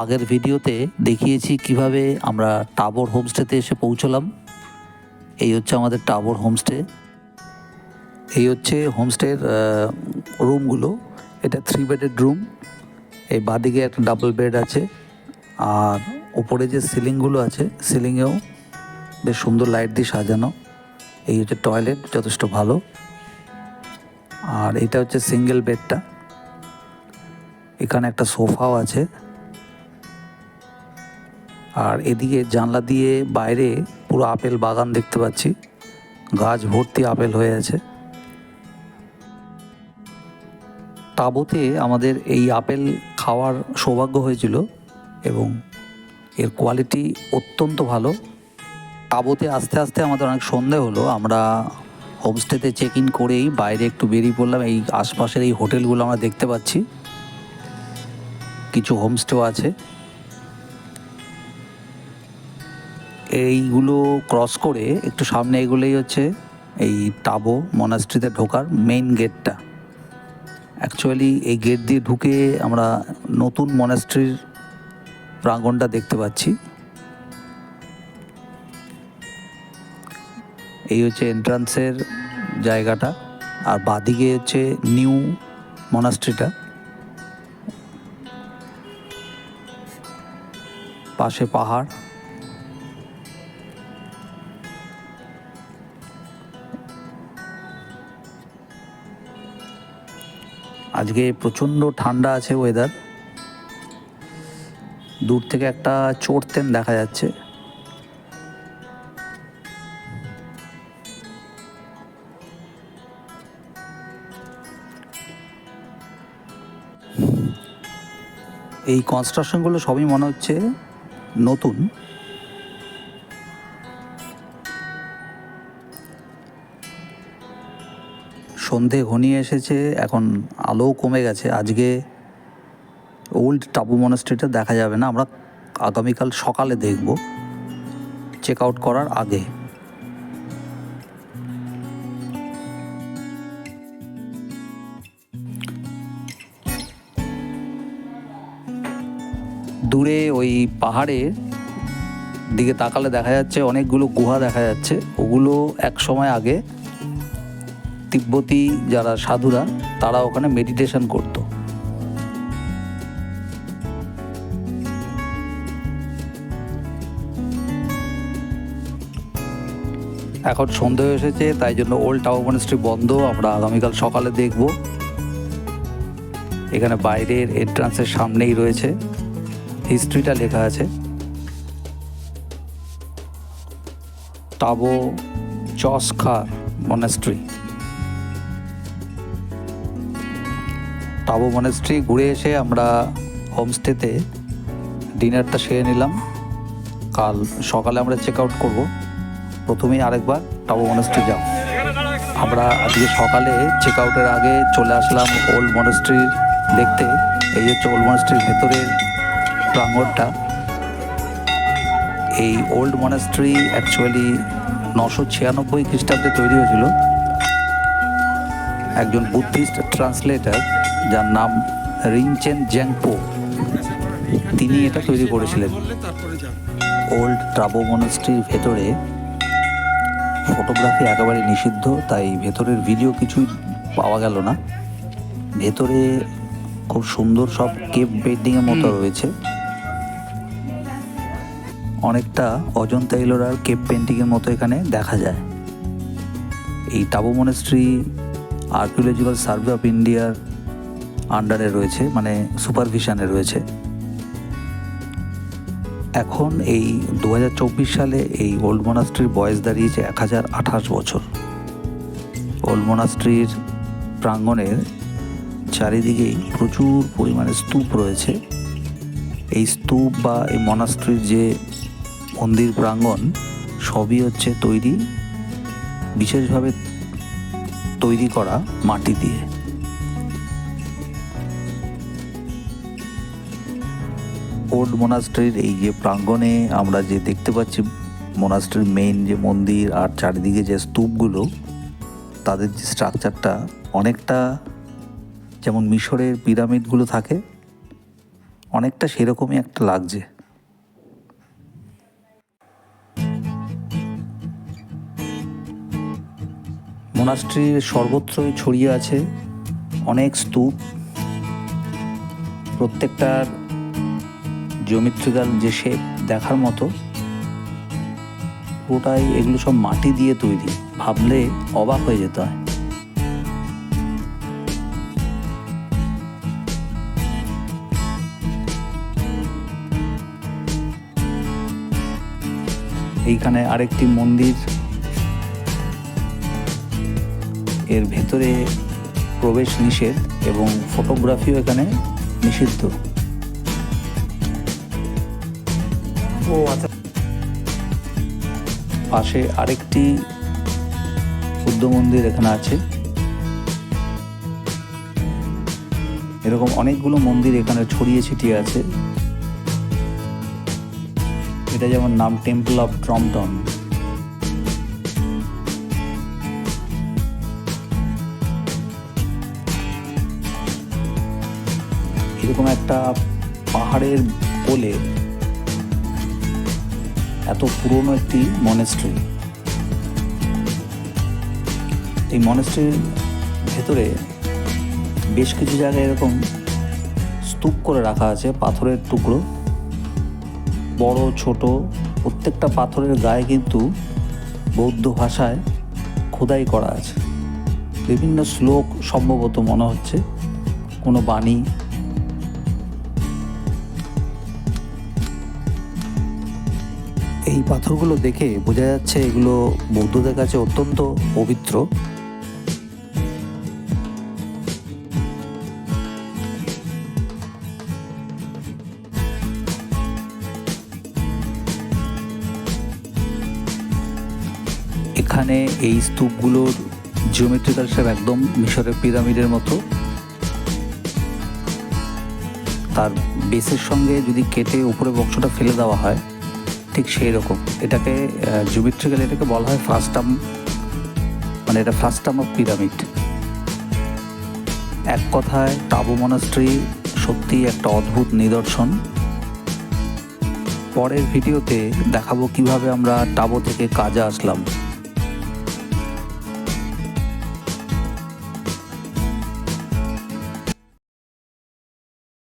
আগের ভিডিওতে দেখিয়েছি কীভাবে আমরা টাবর হোমস্টেতে এসে পৌঁছলাম। এই হচ্ছে আমাদের টাবর হোমস্টে। এই হচ্ছে হোমস্টের রুমগুলো। এটা থ্রি বেডেড রুম এই বাদিকে একটা ডাবল বেড আছে। আর উপরে যে সিলিংগুলো আছে, সিলিংয়েও বেশ সুন্দর লাইট দিয়ে সাজানো। এই হচ্ছে টয়লেট যথেষ্ট ভালো। আর এটা হচ্ছে সিঙ্গেল বেডটা এখানে একটা সোফাও আছে। আর এদিকে জানলা দিয়ে বাইরে পুরো আপেল বাগান দেখতে পাচ্ছি। গাছ ভর্তি আপেল হয়ে আছে। তাবতে আমাদের এই আপেল খাওয়ার সৌভাগ্য হয়েছিল এবং এর কোয়ালিটি অত্যন্ত ভালো। তাবতে আস্তে আস্তে আমাদের অনেক সন্ধে হলো। আমরা হোমস্টেতে চেক ইন করেই বাইরে একটু বেরিয়ে পড়লাম। এই আশপাশের এই হোটেলগুলো আমরা দেখতে পাচ্ছি। কিছু হোমস্টেও আছে। এইগুলো ক্রস করে একটু সামনে এগুলোই হচ্ছে এই টাবো মনাস্ট্রিতে ঢোকার মেইন গেটটা অ্যাকচুয়ালি এই গেট দিয়ে ঢুকে আমরা নতুন মনাস্ট্রির প্রাঙ্গনটা দেখতে পাচ্ছি। এই হচ্ছে এন্ট্রান্সের জায়গাটা, আর বাদিকে হচ্ছে নিউ মনাস্ট্রিটা পাশে পাহাড়। আজকে প্রচণ্ড ঠান্ডা আছে ওয়েদার দূর থেকে একটা চোরতেন দেখা যাচ্ছে। এই কনস্ট্রাকশনগুলো সবই মনে হচ্ছে নতুন। সন্ধে ঘনিয়ে এসেছে, এখন আলোও কমে গেছে। আজকে ওল্ড টাবু মনাস্ট্রিটা দেখা যাবে না, আমরা আগামীকাল সকালে দেখব। চেক আউট করার আগে। দূরে ওই পাহাড়ের দিকে তাকালে দেখা যাচ্ছে, অনেকগুলো গুহা দেখা যাচ্ছে। ওগুলো এক সময় আগে তিব্বতী যারা সাধুরা, তারা ওখানে মেডিটেশন করতো। এখন সন্ধে এসেছে, তাই জন্য ওল্ড টাওয়ার মনিস্ট্রি বন্ধ, আমরা আগামীকাল সকালে দেখব। এখানে বাইরের এন্ট্রান্সের সামনেই রয়েছে হিস্ট্রিটা লেখা আছে। টাবো চসখার মনেস্ট্রি টাবো মনেস্ট্রি ঘুরে এসে আমরা হোমস্টেতে ডিনারটা সেরে নিলাম। কাল সকালে আমরা চেক আউট করব। প্রথমেই আরেকবার টাবো মনেস্ট্রি যাও। আমরা আজকে সকালে চেক আউটের আগে চলে আসলাম ওল্ড মনেস্ট্রি দেখতে। এই হচ্ছে ওল্ড মনেস্ট্রির ভেতরের প্রাঙ্গণটা এই ওল্ড মনেস্ট্রি অ্যাকচুয়ালি নশো ছিয়ানব্বই খ্রিস্টাব্দে তৈরি হয়েছিল। একজন বুদ্ধিস্ট ট্রান্সলেটার যার নাম রিংচেন জ্যাংপো। তিনি এটা তৈরি করেছিলেন। ওল্ড ট্রাবো মনেস্ট্রির ভেতরে ফটোগ্রাফি একেবারে নিষিদ্ধ তাই ভেতরের ভিডিও কিছুই পাওয়া গেল না। ভেতরে খুব সুন্দর সব কেপ পেন্টিংয়ের মতো রয়েছে। অনেকটা অজন্তা ইলোরার কেপ পেন্টিংয়ের মতো এখানে দেখা যায়। এই Tabo monastery archaeological survey of ইন্ডিয়ার আন্ডারে রয়েছে মানে সুপারভিশনে রয়েছে। এখন এই দু হাজার চব্বিশ সালে এই ওল্ড মোনাস্ট্রির বয়স দাঁড়িয়েছে এক হাজার আঠাশ বছর। ওল্ড মোনাস্ট্রির প্রাঙ্গণের চারিদিকেই প্রচুর পরিমাণে স্তূপ রয়েছে। এই স্তূপ বা এই মনাস্ট্রির যে মন্দির প্রাঙ্গণ, সবই হচ্ছে তৈরি। বিশেষভাবে তৈরি করা মাটি দিয়ে। ওল্ড মোনাস্ট্রির এই যে প্রাঙ্গণে আমরা যে দেখতে পাচ্ছি, মোনাস্ট্রির মেইন যে মন্দির আর চারিদিকে যে স্তূপগুলো, তাদের যে স্ট্রাকচারটা অনেকটা যেমন মিশরের পিরামিডগুলো থাকে, অনেকটা সেরকমই একটা লাগছে। মোনাস্ট্রির সর্বত্রই ছড়িয়ে আছে অনেক স্তূপ। প্রত্যেকটার জিওমেট্রিক্যাল যে শেপ দেখার মতো, পুরোটাই এগুলো সব মাটি দিয়ে তৈরি। ভাবলে অবাক হয়ে যেতে হয়। এইখানে আরেকটি মন্দির এর ভেতরে প্রবেশ নিষেধ এবং ফটোগ্রাফিও এখানে নিষিদ্ধ। ও আচ্ছা। পাশে আরেকটি বুদ্ধ মন্দির এখানে আছে। এরকম অনেকগুলো মন্দির এখানে ছড়িয়ে ছিটিয়ে আছে। এটা যেমন নাম টেম্পল অফ ট্রমটন এরকম একটা পাহাড়ের কোলে এত পুরনো একটি মনেস্ট্রি এই মনেস্ট্রির ভেতরে বেশ কিছু জায়গায় এরকম স্তূপ করে রাখা আছে, পাথরের টুকরো। বড়, ছোট, প্রত্যেকটা পাথরের গায়ে কিন্তু বৌদ্ধ ভাষায় খোদাই করা আছে। বিভিন্ন শ্লোক সম্ভবত মনে হচ্ছে, কোনো বাণী এই পাথরগুলো দেখে বোঝা যাচ্ছে এগুলো বৌদ্ধদের কাছে অত্যন্ত পবিত্র। এখানে এই স্তূপগুলোর জিওমেট্রিক্যাল শেপ একদম মিশরের পিরামিডের মতো। তার বেসের সঙ্গে যদি কেটে উপরে বক্সটা ফেলে দেওয়া হয় ঠিক সেই রকম। এটাকে জুমিট্রিক্যাল এটাকে বলা হয় ফার্স্টাম মানে এটা ফার্স্টাম অফ পিরামিড এক কথায় টাবু মনাস্ট্রি সত্যি একটা অদ্ভুত নিদর্শন। পরের ভিডিওতে দেখাবো কীভাবে আমরা টাবো থেকে কাজে আসলাম।